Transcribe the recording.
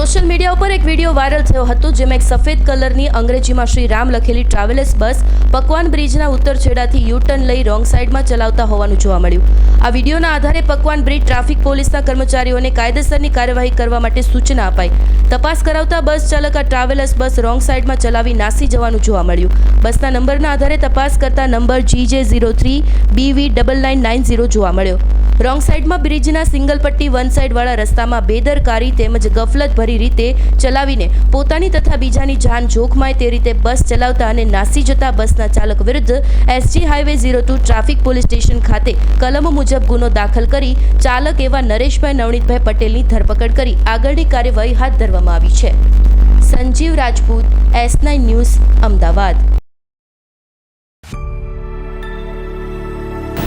Social media ઉપર એક video viral થયો હતો, જેમાં એક સફેદ કલરની અંગ્રેજીમાં શ્રી રામ લખેલી ટ્રાવેલર્સ બસ પકવાન બ્રિજના ઉત્તર છેડાથી યુ ટર્ન લઈ રોંગ સાઈડમાં ચલાવતા હોવાનું જોવા મળ્યું. આ વિડીયોના આધારે પકવાન બ્રિજ ટ્રાફિક પોલીસના કર્મચારીઓને કાયદેસરની કાર્યવાહી કરવા માટે સૂચના અપાઈ. તપાસ કરાવતા બસ ચાલક આ ટ્રાવેલર્સ બસ રોંગ સાઈડમાં ચલાવી નાસી જવાનું જોવા મળ્યું. બસના નંબરના આધારે તપાસ કરતા number G J zero three B V double nine nine zero જોવા મળ્યો. રોંગ સાઈડમાં બ્રિજના સિંગલ પટ્ટી વન સાઈડવાળા રસ્તામાં બેદરકારી તેમજ ગફલતભરી રીતે ચલાવીને પોતાની તથા બીજાની જાન જોખમાય તે રીતે બસ ચલાવતા અને નાસી જતા બસના ચાલક વિરુદ્ધ S G highway zero two traffic police station ખાતે કલમ મુજબ ગુનો દાખલ કરી ચાલક એવા નરેશભાઈ નવનીતભાઈ પટેલની ધરપકડ કરી. આગળની કાર્યવાહી હાથ ધરવામાં આવી છે. Sanjeev Rajput, S nine news, Ahmedabad.